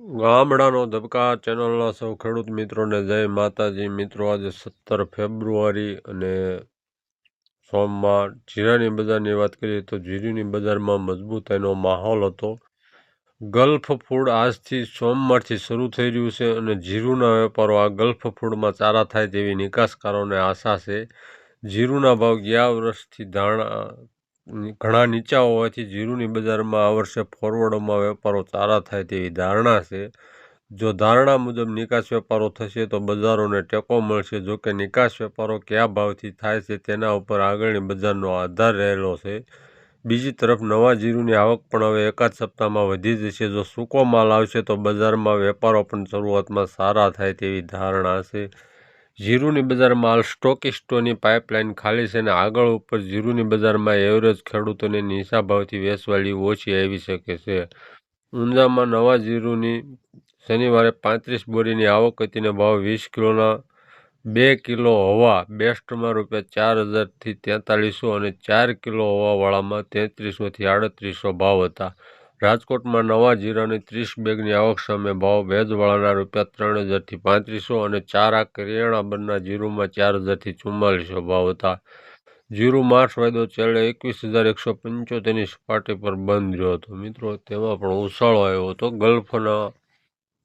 ગામડાનો ધબકા ચેનલના સૌ ખેડૂત મિત્રોને જય માતાજી. મિત્રો, આજે સત્તર ફેબ્રુઆરી અને સોમવાર. જીરાની બજારની વાત કરીએ તો જીરીની બજારમાં મજબૂતાઈનો માહોલ હતો. ગલ્ફ ફૂડ આજથી સોમવારથી શરૂ થઈ રહ્યું છે અને જીરુના વેપારો આ ગલ્ફ ફૂડમાં સારા થાય તેવી નિકાસકારોને આશા છે. જીરુના ભાવ ગયા વર્ષથી ધારણા ઘણા નીચા હોવાથી જીરુની બજારમાં આ વર્ષે ફોરવર્ડમાં વેપારો સારા થાય તેવી ધારણા છે. જો ધારણા મુજબ નિકાસ વેપારો થશે તો બજારોને ટેકો મળશે. જો કે નિકાસ વેપારો કયા ભાવથી થાય છે તેના ઉપર આગળની બજારનો આધાર રહેલો છે. બીજી તરફ નવા જીરુની આવક પણ હવે એકાદ સપ્તાહમાં વધી જશે. જો સૂકો માલ આવશે તો બજારમાં વેપારો પણ શરૂઆતમાં સારા થાય તેવી ધારણા છે. જીરુની બજારમાં હાલ સ્ટોકિસ્ટોની પાઇપલાઇન ખાલી છે અને આગળ ઉપર જીરુની બજારમાં એવરેજ ખેડૂતોને નીચા ભાવથી વેચવાળી ઓછી આવી શકે છે. ઊંઝામાં નવા જીરુની શનિવારે પાંત્રીસ બોરીની આવક હતી ભાવ વીસ કિલોના બે કિલો હવા બેસ્ટમાં રૂપિયા ચાર હજારથી તેતાલીસો અને ચાર કિલો હવાવાળામાં તેત્રીસોથી આડત્રીસો ભાવ હતા. રાજકોટમાં નવા જીરાની ત્રીસ બેગની આવક સામે ભાવ. ભેજવાળાના રૂપિયા ત્રણ હજારથી પાંત્રીસો અને ચાર આ કરિયાણા બનના જીરુમાં ચાર હજારથી ચુમ્માલીસો ભાવ હતા. જીરુ માર્ચ વાયદો છેલ્લે એકવીસ હજાર એકસો પંચોતેરની સપાટી પર બંધ રહ્યો હતો. મિત્રો, તેમાં પણ ઉછાળો આવ્યો હતો. ગલ્ફના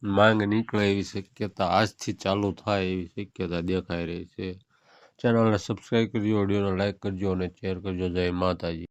માંગ નીકળે એવી શક્યતા આજથી ચાલુ થાય એવી શક્યતા દેખાઈ રહી છે. ચેનલને સબસ્ક્રાઈબ કરજો ઓડિયોને લાઇક કરજો અને શેર કરજો. જય માતાજી.